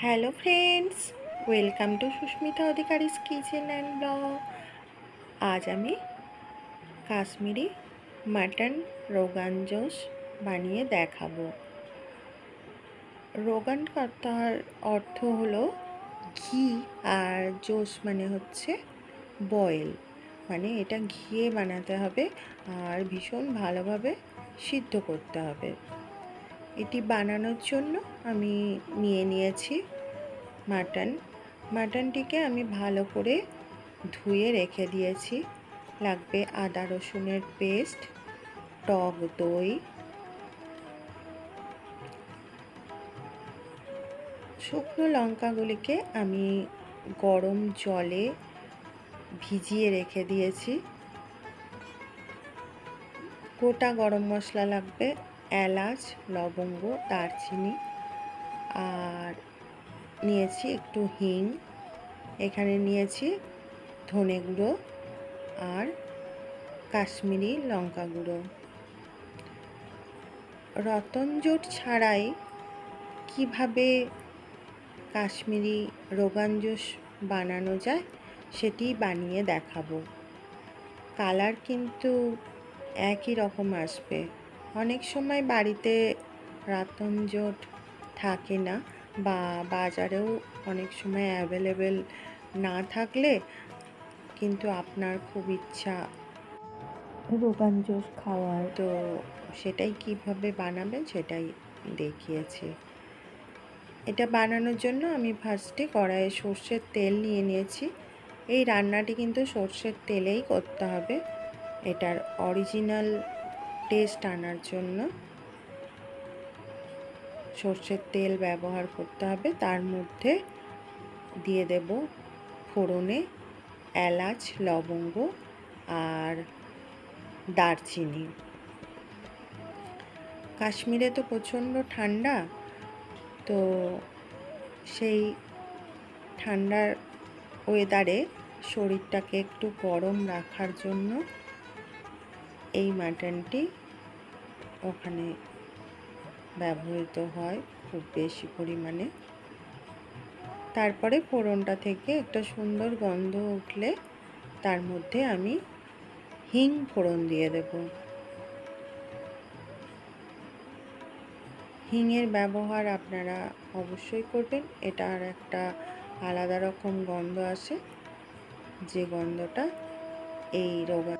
Hello friends welcome to Susmita Adhikari's kitchen and blog আজ আমি Kashmiri mutton rogan josh বানিয়ে দেখাবো। রোগান কথার অর্থ হলো ঘি আর জোশ মানে হচ্ছে বয়েল। মানে এটা ঘিয়ে বানাতে হবে আর ভীষণ ভালোভাবে সিদ্ধ করতে হবে। এটি বানানোর জন্য আমি নিয়ে নিয়েছি মাটন। মাটনটিকে আমি ভালো করে ধুয়ে রেখে দিয়েছি। লাগবে আদা রসুনের পেস্ট, টক দই, শুকনো লঙ্কাগুলিকে আমি গরম জলে ভিজিয়ে রেখে দিয়েছি। গোটা গরম মশলা লাগবে এলাচ, লবঙ্গ, দারচিনি আর নিয়েছি একটু হিং। এখানে নিয়েছি ধনে গুঁড়ো আর কাশ্মীরি লঙ্কা গুঁড়ো। রতনজোট ছাড়াই কীভাবে কাশ্মীরি রোগানজোশ বানানো যায় সেটি বানিয়ে দেখাবো। কালার কিন্তু একই রকম আসবে। অনেক সময় বাড়িতে রাতনজোট থাকে না বা বাজারেও অনেক সময় অ্যাভেলেবেল না থাকলে কিন্তু আপনার খুব ইচ্ছা রোগান জোশ খাওয়ার। তো সেটাই কীভাবে বানাবেন সেটাই দেখিয়েছি। এটা বানানোর জন্য আমি ফার্স্টে কড়াইয়ে সর্ষের তেল নিয়ে নিয়েছি। এই রান্নাটি কিন্তু সর্ষের তেলেই করতে হবে। এটার অরিজিনাল টেস্ট আনার জন্য সর্ষের তেল ব্যবহার করতে হবে। তার মধ্যে দিয়ে দেব ফোড়নে এলাচ, লবঙ্গ আর দারচিনি। কাশ্মীরে তো প্রচণ্ড ঠান্ডা, তো সেই ঠান্ডার ওয়েদারে শরীরটাকে একটু গরম রাখার জন্য এই মাটনটি ওখানে ব্যবহৃত হয় খুব বেশি পরিমাণে। তারপরে ফোড়নটা থেকে একটা সুন্দর গন্ধ উঠলে তার মধ্যে আমি হিং ফোড়ন দিয়ে দেব। হিংয়ের ব্যবহার আপনারা অবশ্যই করবেন এটার একটা আলাদা রকম গন্ধ আসে, যে গন্ধটা এই রোগা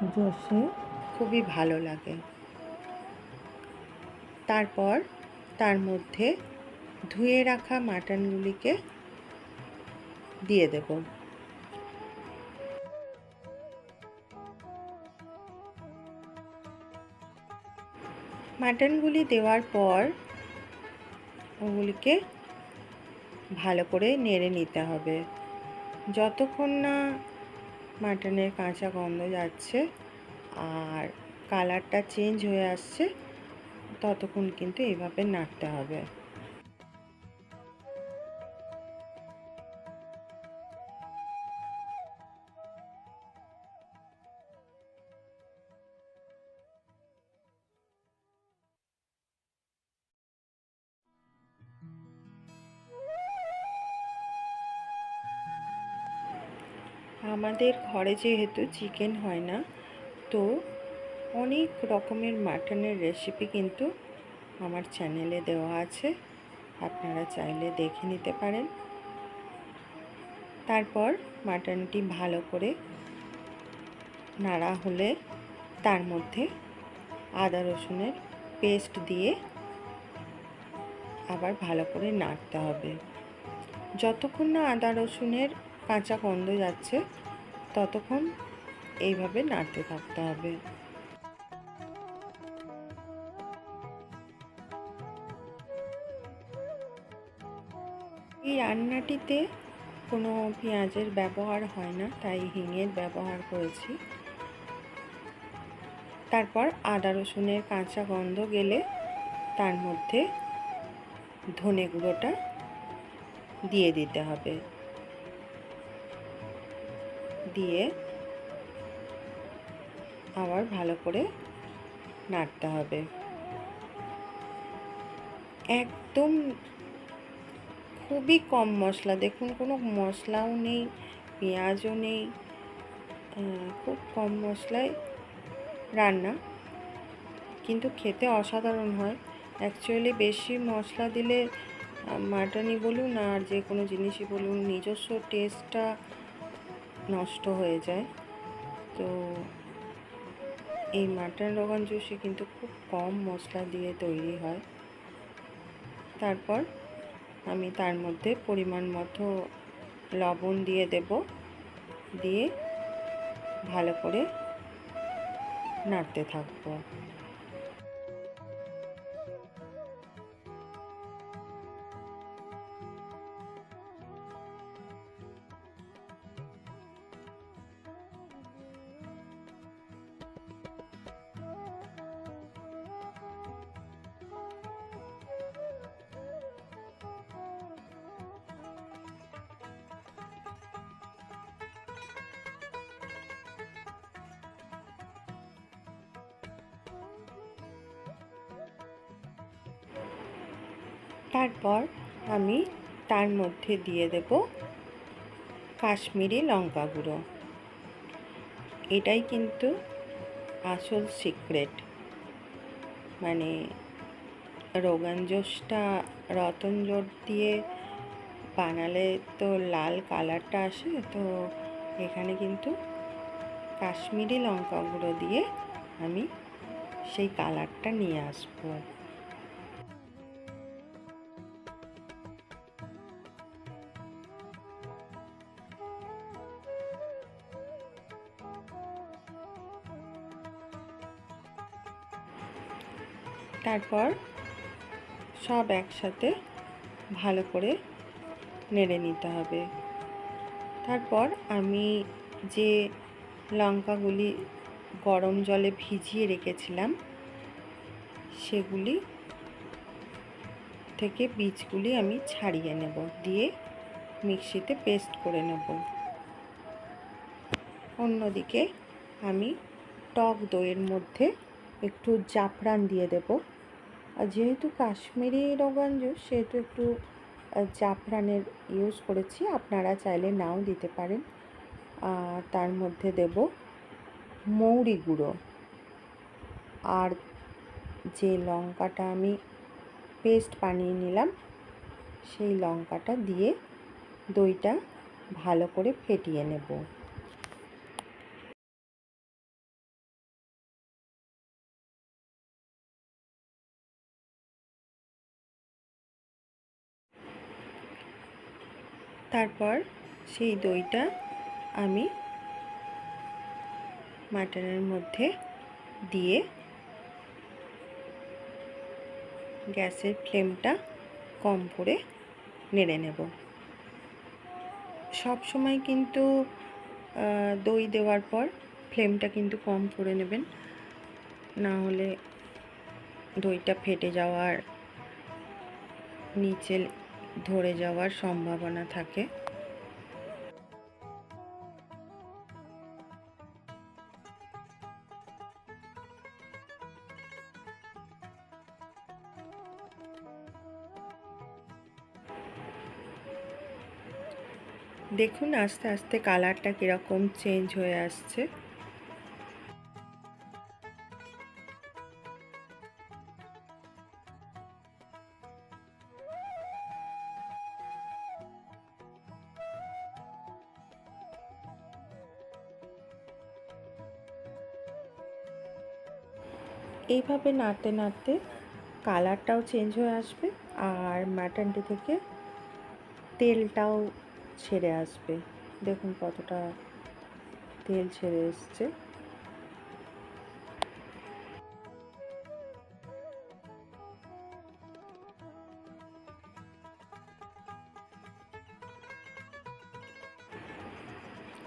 জোশে খুবই ভালো লাগে। তারপর তার মধ্যে ধুয়ে রাখা মাটনগুলিকে দিয়ে দেব। মাটনগুলি দেওয়ার পর ওগুলিকে ভালো করে নেড়ে নিতে হবে। যতক্ষণ না মাটনের কাঁচা গন্ধ যাচ্ছে আর কালারটা চেঞ্জ হয়ে আসছে ততক্ষণ কিন্তু এভাবে নাড়তে হবে। আমাদের ঘরে যেহেতু চিকেন হয় না, তো অনেক রকমের মাটনের রেসিপি কিন্তু আমার চ্যানেলে দেওয়া আছে। আপনারা চাইলে দেখে নিতে পারেন। তারপর মাটনটি ভালো করে নাড়া হলে তার মধ্যে আদা রসুনের পেস্ট দিয়ে আবার ভালো করে নাড়তে হবে। যতক্ষণ না আদা রসুনের কাঁচা গন্ধ যাচ্ছে ততক্ষণ এইভাবে নাড়তে থাকতে হবে। এই রান্নাটিতে কোনো পেঁয়াজের ব্যবহার হয় না, তাই হিঙের ব্যবহার করেছি। তারপর আদা, রসুনের কাঁচা গন্ধ গেলে তার মধ্যে ধনে গুঁড়োটা দিয়ে দিতে হবে। দিয়ে আবার ভালো করে নাড়তে হবে। একদম খুবই কম মশলা, দেখুন কোনো মশলাও নেই, পেঁয়াজও নেই খুব কম মশলায় রান্না, কিন্তু খেতে অসাধারণ হয়। অ্যাকচুয়ালি বেশি মশলা দিলে মাটনই বলুন আর যে কোনো জিনিসই বলুন, নিজস্ব টেস্টটা নষ্ট হয়ে যায়। তো এই মাটন রোগান জুসি কিন্তু খুব কম মশলা দিয়ে তৈরি হয়। তারপর আমি তার মধ্যে পরিমাণ মতো লবণ দিয়ে দেব। দিয়ে ভালো করে নাড়তে থাকব। তারপর আমি তার মধ্যে দিয়ে দেব কাশ্মীরি লঙ্কা গুঁড়ো। এটাই কিন্তু আসল সিক্রেট। মানে রোগান জোসটা রতন জোট দিয়ে বানালে তো লাল কালারটা আসে, তো এখানে কিন্তু কাশ্মীরি লঙ্কা গুঁড়ো দিয়ে আমি সেই কালারটা নিয়ে আসব। তারপর সব একসাথে ভালো করে নেড়ে নিতে হবে। তারপর আমি যে লঙ্কাগুলি গরম জলে ভিজিয়ে রেখেছিলাম, সেগুলি থেকে বীজগুলি আমি ছাড়িয়ে নেব, দিয়ে মিক্সিতে পেস্ট করে নেব। অন্যদিকে আমি টক দইয়ের মধ্যে একটু জাফরান দিয়ে দেব। আর যেহেতু কাশ্মীরি রোগান জুস সেহেতু একটু জাফরানের ইউজ করেছি। আপনারা চাইলে নাও দিতে পারেন। তার মধ্যে দেব মৌরি গুঁড়ো। আর যে লঙ্কাটা আমি পেস্ট বানিয়ে নিলাম, সেই লঙ্কাটা দিয়ে দইটা ভালো করে ফেটিয়ে নেব। তারপর সেই দইটা আমি মাটনের মধ্যে দিয়ে গ্যাসের ফ্লেমটা কম করে নেড়ে নেব। সব সময় কিন্তু দই দেওয়ার পর ফ্লেমটা কিন্তু কম করে নেবেন। না হলে দইটা ফেটে যাওয়ার নিচে ধরে যাওয়ার সম্ভাবনা থাকে। দেখুন আস্তে আস্তে কালারটা কীরকম চেঞ্জ হয়ে আসছে। এইভাবে নাড়তে নাড়তে কালারটাও চেঞ্জ হয়ে আসবে আর মাটনটি থেকে তেলটাও ছেড়ে আসবে। দেখুন কতটা তেল ছেড়ে এসছে।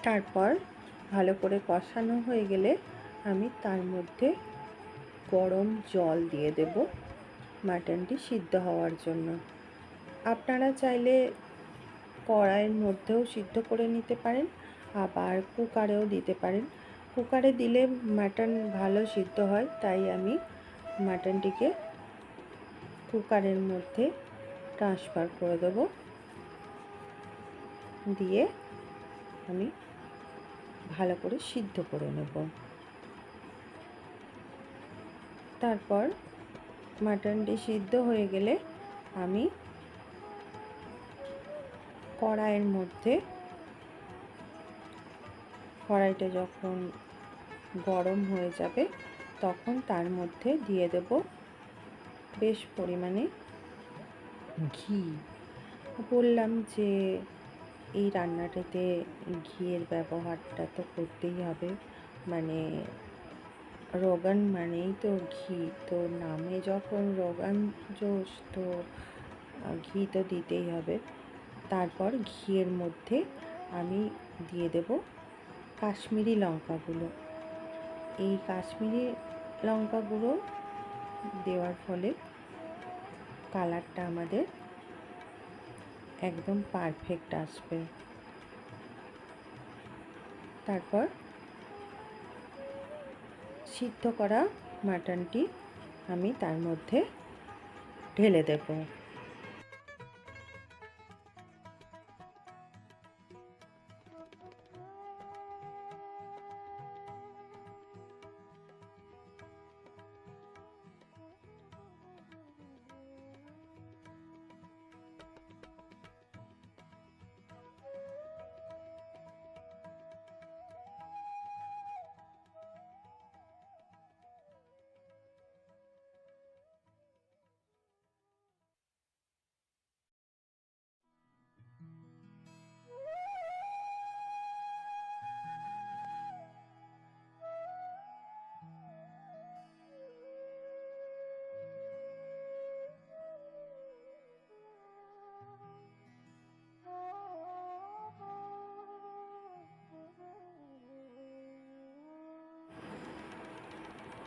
তারপর ভালো করে কষানো হয়ে গেলে আমি তার মধ্যে গরম জল দিয়ে দেব মাটনটি সিদ্ধ হওয়ার জন্য। আপনারা চাইলে কড়াইয়ের মধ্যেও সিদ্ধ করে নিতে পারেন, আবার কুকারেও দিতে পারেন। কুকারে দিলে মাটন ভালো সিদ্ধ হয়, তাই আমি মাটনটিকে কুকারের মধ্যে ট্রান্সফার করে দেব। দিয়ে আমি ভালো করে সিদ্ধ করে নেব। তারপর মাটনটি সিদ্ধ হয়ে গেলে আমি কড়াইয়ের মধ্যে কড়াইটা যখন গরম হয়ে যাবে তখন তার মধ্যে দিয়ে দেব বেশ পরিমাণে ঘি। বললাম যে এই রান্নাটাতে ঘিয়ের ব্যবহারটা তো করতেই হবে মানে রোগান মানেই তো ঘি। তো নামে যখন রোগান জোশ, তো ঘি তো দিতেই হবে। তারপর ঘিয়ের মধ্যে আমি দিয়ে দেব কাশ্মীরি লঙ্কাগুলো। এই কাশ্মীরি লঙ্কাগুলো দেওয়ার ফলে কালারটা আমাদের একদম পারফেক্ট আসবে। তারপর সিদ্ধ করা মাটনটি আমি তার মধ্যে ঢেলে দেবো।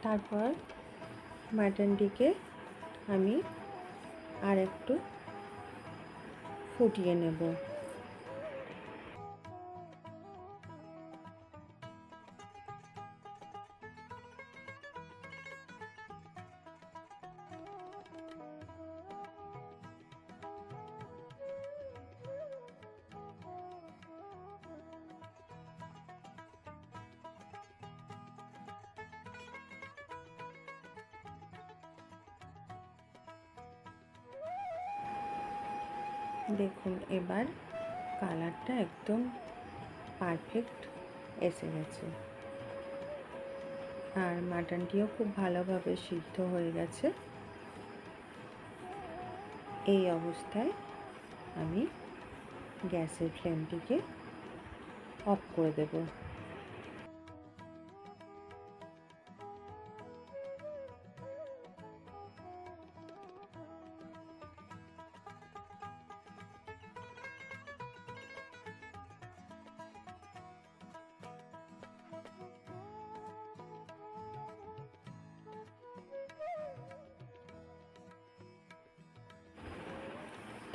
তারপর মাটনটিকে আমি আর একটু ফুটিয়ে নেব। দেখুন, এবার কালারটা একদম পারফেক্ট এসে গেছে। আর মাটনটিও খুব ভালোভাবে সিদ্ধ হয়ে গেছে। এই অবস্থায় আমি গ্যাসের ফ্লেমটিকে অফ করে দেবো।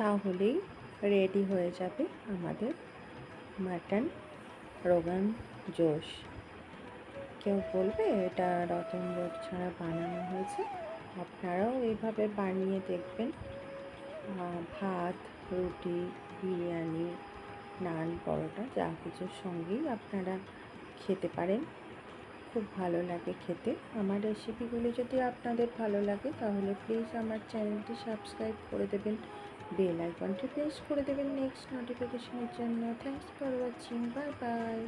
তাহলেই রেডি হয়ে যাবে আমাদের মাটন রোগান জোশ। কেউ বলবে এটা রতন রোড ছাড়া বানানো হয়েছে? আপনারাও এইভাবে বানিয়ে দেখবেন। ভাত, রুটি, বিরিয়ানি, নান, পরোটা, যা কিছুর সঙ্গেই আপনারা খেতে পারেন। খুব ভালো লাগে খেতে। আমার রেসিপিগুলি যদি আপনাদের ভালো লাগে, তাহলে প্লিজ আমার চ্যানেলটি সাবস্ক্রাইব করে দেবেন। বেল আইকনটি প্রেস করে দেবেন নেক্সট নোটিফিকেশনের জন্য। Thanks for watching bye bye